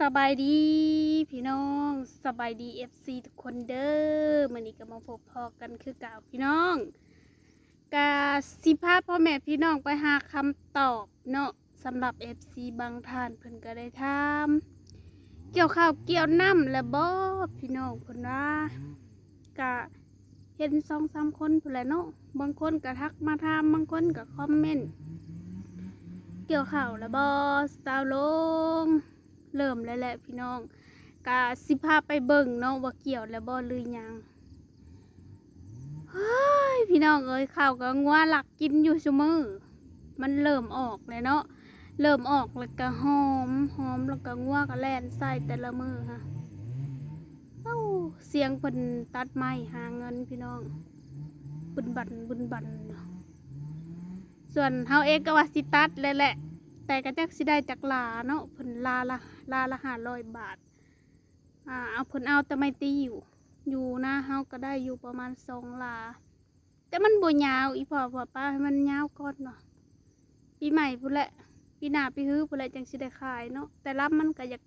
สบายดีพี่น้องสบายดีเอฟซีทุกคนเด้อมื่อนี้ก็มาพบพอกันคือเก่าพี่น้องกาสิพาพ่อแม่พี่น้องไปหาคำตอบเนาะสำหรับเอฟซีบางท่านเพิ่นก็ได้ถามเกี่ยวข้าวเกี่ยวน้ำและบ่พี่น้องเพิ่นว่ากะเห็นสองสามคนพุ่นแหละเนาะบางคนก็ทักมาถามบางคนก็คอมเมนต์เกี่ยวข่าวแล้วบอสตาวลง เริ่มแล้วแหละพี่น้องกาสิพาไปเบิ่งเนาะว่าเกี่ยวแล้วบอหรือยังเฮ้ยพี่น้องเอ้ยข่าวก็งัวหลักกินอยู่เสมอมันเริ่มออกเลยเนาะเริ่มออกแล้วก็หอมหอมแล้วก็งัวก็แล่นใส่แต่ละมือค่ะเอ้าเสียงเพิ่นตัดไม้หาเงินพี่น้องบุญบันบุญบันส่วนเฮาเองก็ว่าสิตัดเลยแหละ แต่ก็จักสิได้จากลาเนาะเพิ่นลาละลาละหาร้อยบาท อ่าเอาเพิ่นเอาแต่ไม่ตีอยู่ อยู่นะเฮาก็ได้อยู่ประมาณสองลา แต่มันบ่ยาวอีพ่อพ่อป้าให้มันยาวก่อนเนาะปีใหม่พุ่นแหละปีหน้าปีฮื้อพุ่นแหละจังสิได้ขายเนาะแต่รับมันก็อยาก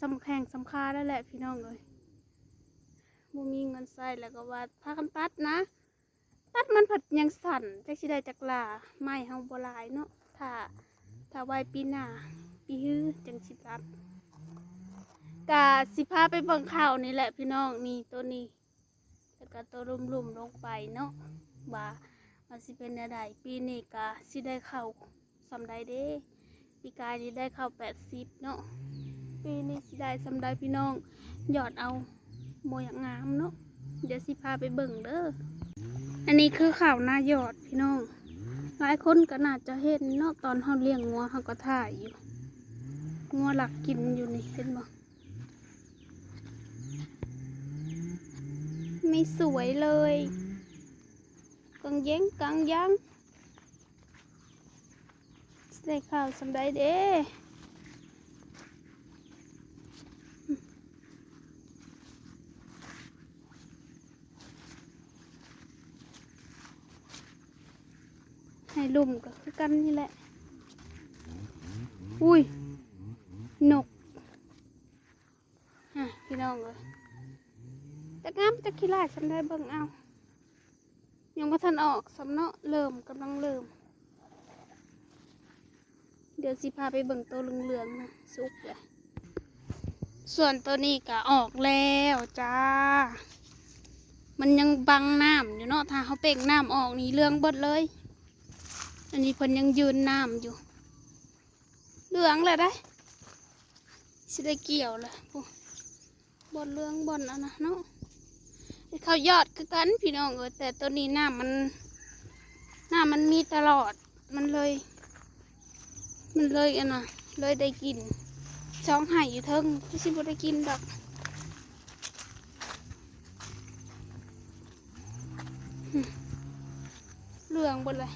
สำแข่งสำคาแล้วแหละพี่น้องเอ้ยบ่มีเงินใส่แล้วก็ว่าพากันตัดนะ ตัดมันผัดยังสั่นจักสิได้จักลาไม้เฮาบ่หลายเนาะถ้า ถ้าไว้ปีหน้าปีฮื้อจังสิตัดกะสิพาไปเบิ่งข้าวนี่แหละพี่น้องนี่ตัวนี้แล้วก็ตัวลุ่มๆลงไปเนาะว่ามันสิเป็นอะไรปีนี้กะสิได้เข้าวสำใดเด้ปีกายนี่ได้เข้าว80เนาะปีนี้สิได้สำใดพี่น้องหยอดเอาโมอย่างงามเนาะเดี๋ยวสิพาไปเบิ่งเด้ออันนี้คือข่าวหน้ายอดพี่น้อง หลายคนก็น่าจะเห็นเนาะตอนเขาเลี้ยงงัวเขาก็ถ่ายอยู่งัวหลักกินอยู่นี่เห็นบ่ไม่สวยเลยกังเย้งกังยังใส่ข่าวสำได้เด้ ให้ลุ่มก็คือกันนี่แหละ อุ้ยนกอะพี่น้องเลยจะงามจะขี้ลายฉันได้เบิ่งเอา ยังบ่ทันออกสำเนาะเริ่มกำลังเริ่ม เดี๋ยวสิพาไปเบิ่งตัวเหลืองๆนะสุกเลยส่วนตัวนี้ก็ออกแล้วจ้า มันยังบังน้ำอยู่เนาะถ้าเขาเป่งน้ำออกนี่เรื่องเบิดเลย อันนี้เพิ่นยังยืนน้ำอยู่ เหลืองเลยได้สิได้เกี่ยวเลยพวกบนเหลืองบอนอันนะเนาะเขายอดคือกันพี่น้องเออแต่ตัวนี้น้ำมันน้ำมันมีตลอดมันเลย มันเลยอันน่ะเลยได้กินช่องไห่อยู่เทิงที่สิบ่ได้กินดอกเหลืองหมดเลย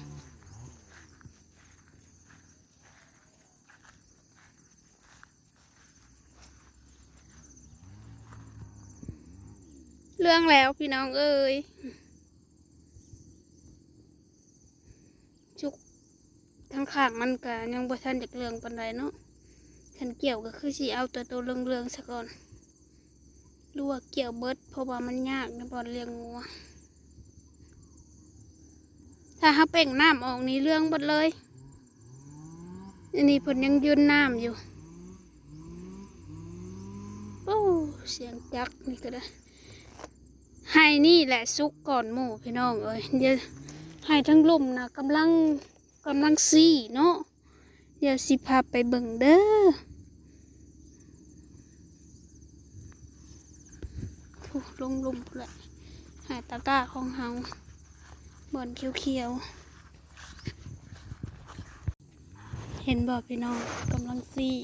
เรื่องแล้วพี่น้องเอ้ยจุกทั้งขางมันก็ยังบ่ทันจากเรื่องปันใดเนาะฉันเกี่ยวก็คือสิเอาตัวตัวเรื่องๆซะก่อนลว่าเกี่ยวเบิดเพราะว่ามันยากในบอนเลี้ยงงัวถ้าเขาเป่งน้ำออกนี่เรื่องหมดเลยอันนี้ผลยังยืนน้ำอยู่โอ้เสียงจักนี่ก็ได้ ให้นี่แหละซุกก่อนหมู่พี่น้องเอ้ยเดี๋ยวให้ทั้งลุ่มนะกำลังกำลังซี่เนาะเดี๋ยวสิพาไปเบิ่งเด้อลงลุ่มพู้นแหละให้ตะกร้าของเฮาบอนเขียวๆ เห็นบ่พี่น้องกำลังซี่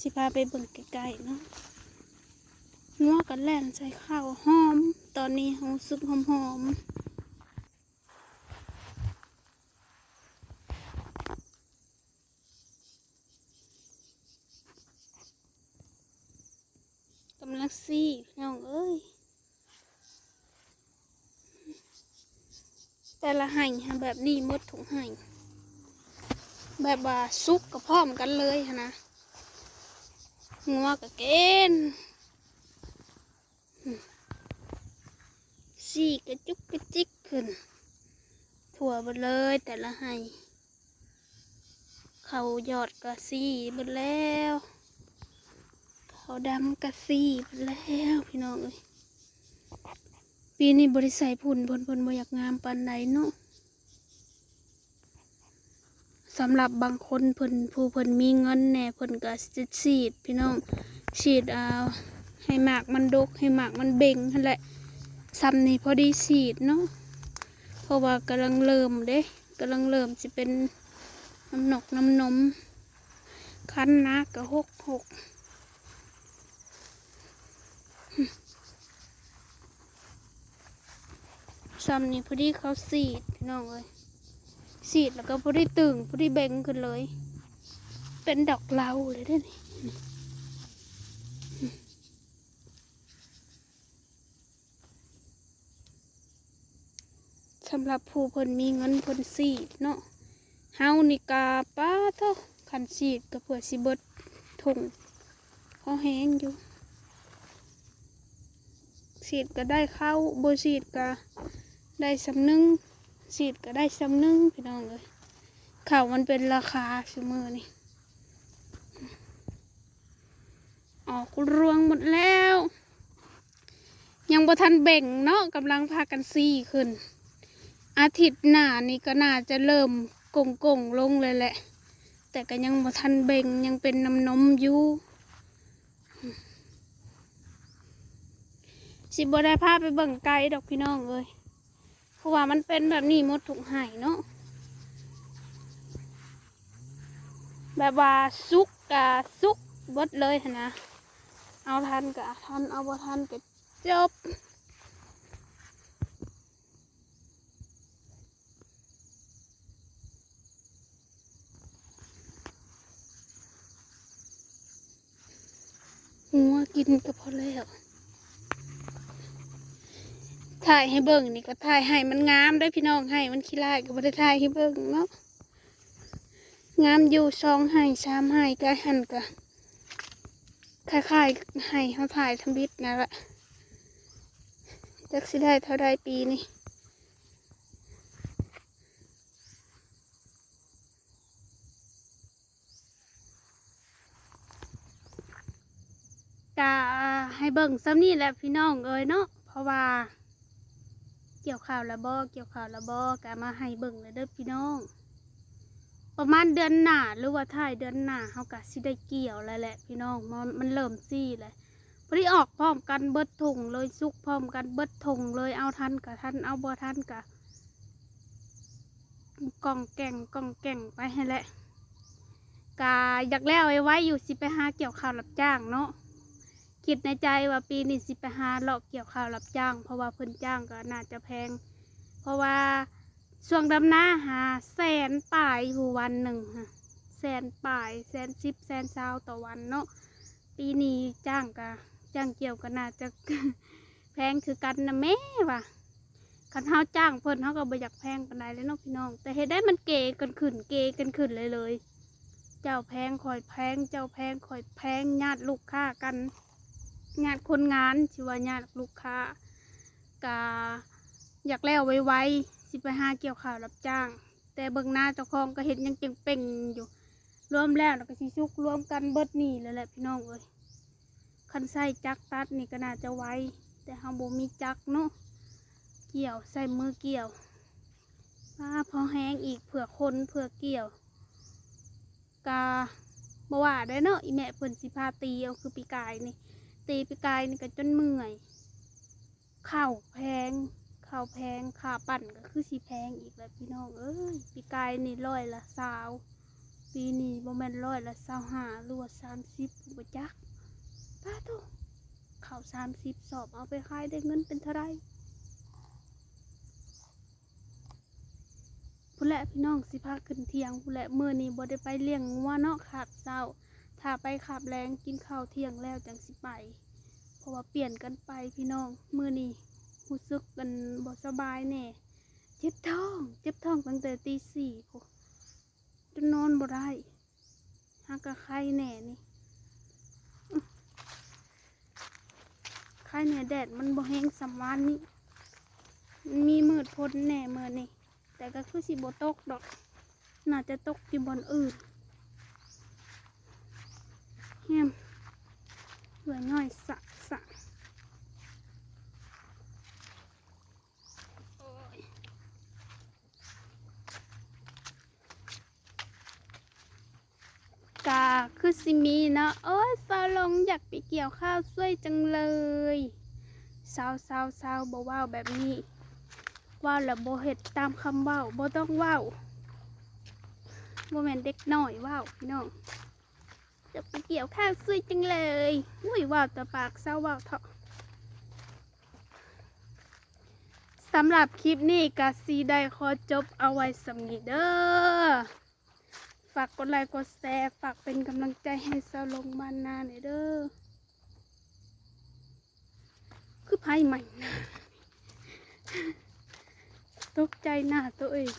สิพาไปเบิ่งใกล้ๆเนาะ งัวกันแล่นใส่ข้าวหอม ตอนนี้หอมซุปหอมหอมกำลังซี่พี่น้องเอ้ย แต่ละไห่หาแบบนี้มดถุงไห่แบบว่าซุกกับพร้อมกันเลยนะงัวกับเกณฑ์ สี่กระจุกกระจิกขึ้น ถั่วหมดเลยแต่ละไห้ เขายอดกระซี่หมดแล้ว เขาดำกระซี่หมดแล้วพี่น้องเอ้ยปีนี้บริใส่ผุนพนพนบอยากงามปานใดเนาะสำหรับบางคนเพิ่นผู้เพิ่นมีเงินแน่เพิ่นก็สิฉีดพี่น้องฉีดเอา ให้หมากมันดกให้หมากมันเบ่งนั่นแหละซ้ำนี่พอดีฉีดเนาะเพราะว่ากำลังเริ่มเด้กำลังเริ่มจะเป็นน้ำหนกน้ำนมคันนะกะหกหกซ้ำนี่พอดีเขาสีดพี่น้องเลยสีดแล้วก็พอดีตึงพอดีเบ่งขึ้นเลย เป็นดอกเหลาเลยได้นี่ สำหรับผู้เพิ่นมีเงินเพิ่นสีดเนาะเฮานี่กาป้าเท่าคันสีดก็เพื่อสิเบิดถุงพอแห้งอยู่สีดก็ได้เข้าบสีดก็ได้สำนึงสีดก็ได้สำนึงพี่น้องเลยข้าวมันเป็นราคาเสมอนี่ออกรวงหมดแล้ว ยังบ่ทันเบ่งเนาะกำลังพากันซี่ขึ้น อาทิตย์หน้านี่ก็น่าจะเริ่มกงกงลงเลยแหละ แต่ก็ยังบ่ทันเบ่งยังเป็นน้ำนมอยู่สิบ่ได้พาไปเบิ่งไกลดอกพี่น้องเอ้ยเพราะว่ามันเป็นแบบนี้หมดทุกไห่เนาะแบบว่าซุกกะซุกบดเลยนนะเอาทันกะทันเอาบ่ทันกะจบ หัว กินก็พอแล้วถ่ายให้เบิ่งนี่ก็ถ่ายให้มันงามได้พี่น้องให้มันขี้ลายก็บ่ได้ถ่ายให้เบิ่งเนาะงามอยู่สองให้สามให้ก็หันก็คล้ายๆให้เขาถ่ายทำบิดนั่นแหละจักสิได้เท่าใดปีนี้ กะให้เบิ่งซ้ำนี่แหละพี่น้องเอ้ยเนาะเพราะว่า เกี่ยวข่าวและบ่เกี่ยวข่าวและบ่กะมาให้เบิ่งเลยเด้อพี่น้อง ประมาณเดือนหน้าหรือว่าท้ายเดือนหน้าเขากะสิได้เกี่ยวแล้วแหละพี่น้องมันมันเริ่มซี่เลยพอดีออกพร้อมกันเบิดถุงเลยซุกพร้อมกันเบิดถุงเลยเอาทันกะทันเอาบ่ทันกะกล่องแก่งกล่องแก่งไปให้แหละกะอยากแล้วไว้ไว้อยู่สิไปหาเกี่ยวข้าวรับจ้างเนาะ คิดในใจว่าปีนี้สิไปหาเลาะเกี่ยวข้าวรับจ้าง เพราะว่าเพิ่นจ้างก็น่าจะแพง เพราะว่าช่วงดำหน้าหาแสนป่ายอยู่วันหนึ่งค่ะแสนป่ายแสนสิบแสนเช้าต่อวันเนาะปีนี้จ้างกะจ้างเกี่ยวก็น่าจะแพงคือกันนะแม่ว่ะคันเฮาจ้างเพิ่นเฮาก็บ่อยากแพงปานใดเลยเนาะพี่น้อง แต่เฮ็ดได้มันเกกันขึ้นเกกันขึ้นเลยเลย เจ้าแพงคอยแพง เจ้าแพงคอยแพงญาติลูกค้ากัน ญาติคนงานชื่อว่าญาติลูกค้ากะอยากแล้วไวๆสิไปหาเกี่ยวข้าวรับจ้าง แต่เบิ่งหน้าเจ้าของก็เห็นยังเก่งเป่งอยู่รวมแล้วแล้วก็สิชุกรวมกันเบิดนี่แล้วแหละพี่น้องเอ้ยคันใส่จักรตัดนี่ก็น่าจะไวแต่เฮาบ่มีจักรเนาะเกี่ยวใส่มือเกี่ยวป้าพอแห้งอีกเผื่อคนเผื่อเกี่ยวกาบ่ว่าได้เนาะอีแม่เพิ่นสิพาตีเอาคือปีกายนี่ ตีปีกายนี่ก็จนเมื่อยข้าวแพงข้าวแพงค่าปั่นก็คือสีแพงอีกแล้วพี่น้องเอ้ยปีกายนี่ร้อยละสาวปีนี้บ่แม่นร้อยละสาวห้าหรือว่าสามสิบบ่จักป้าโตข้าวสามสิบสอบเอาไปขายได้เงินเป็นเท่าไรผู้แหละพี่น้องสิพาขึ้นเทียงผู้แหละมื้อนี้บ่ได้ไปเลี้ยงงัวเนาะขาบเช้า ถ้าไปขับแรงกินข้าวเที่ยงแล้วจังสิไป เพราะว่าเปลี่ยนกันไปพี่น้องมือนี้รู้สึกกันบ่สบายแน่เจ็บท้อง เจ็บท้องตั้งแต่ตีสี่จนนอนบ่ได้หากกะไข้แน่นี่ไข้แหน่แดดมันบ่แห้งสำวานนี่มีมืดพ้นแน่เมื่อนี่แต่ก็คือสิบ่ตกดอก น่าจะตกอยู่บนอื่น เฮียมเหลือน้อยสะสะกาคือสิมีเนาะโอ้ยสาวลงอยากไปเกี่ยวข้าวสวยจังเลยสาวสาวสาวบ่ว้าวแบบนี้ว่าวล้วบ่เฮ็ดตามคำว้าวบต้องว้าบ่แมนเด็กหน้อยว้าวพี่น้อง จะไปเกี่ยวข้าวสวยจังเลยอุ้ยว้าวแต่ปากเศร้าว้าวเถอะสำหรับคลิปนี้กาซีได้ขอจบเอาไว้สำนีเด้อ ฝากกดไลค์กดแชร์ฝากเป็นกำลังใจให้สาวลงมานนาหน่อยเด้อ คือไพ่ใหม่นะตกใจหน้าตัวเอง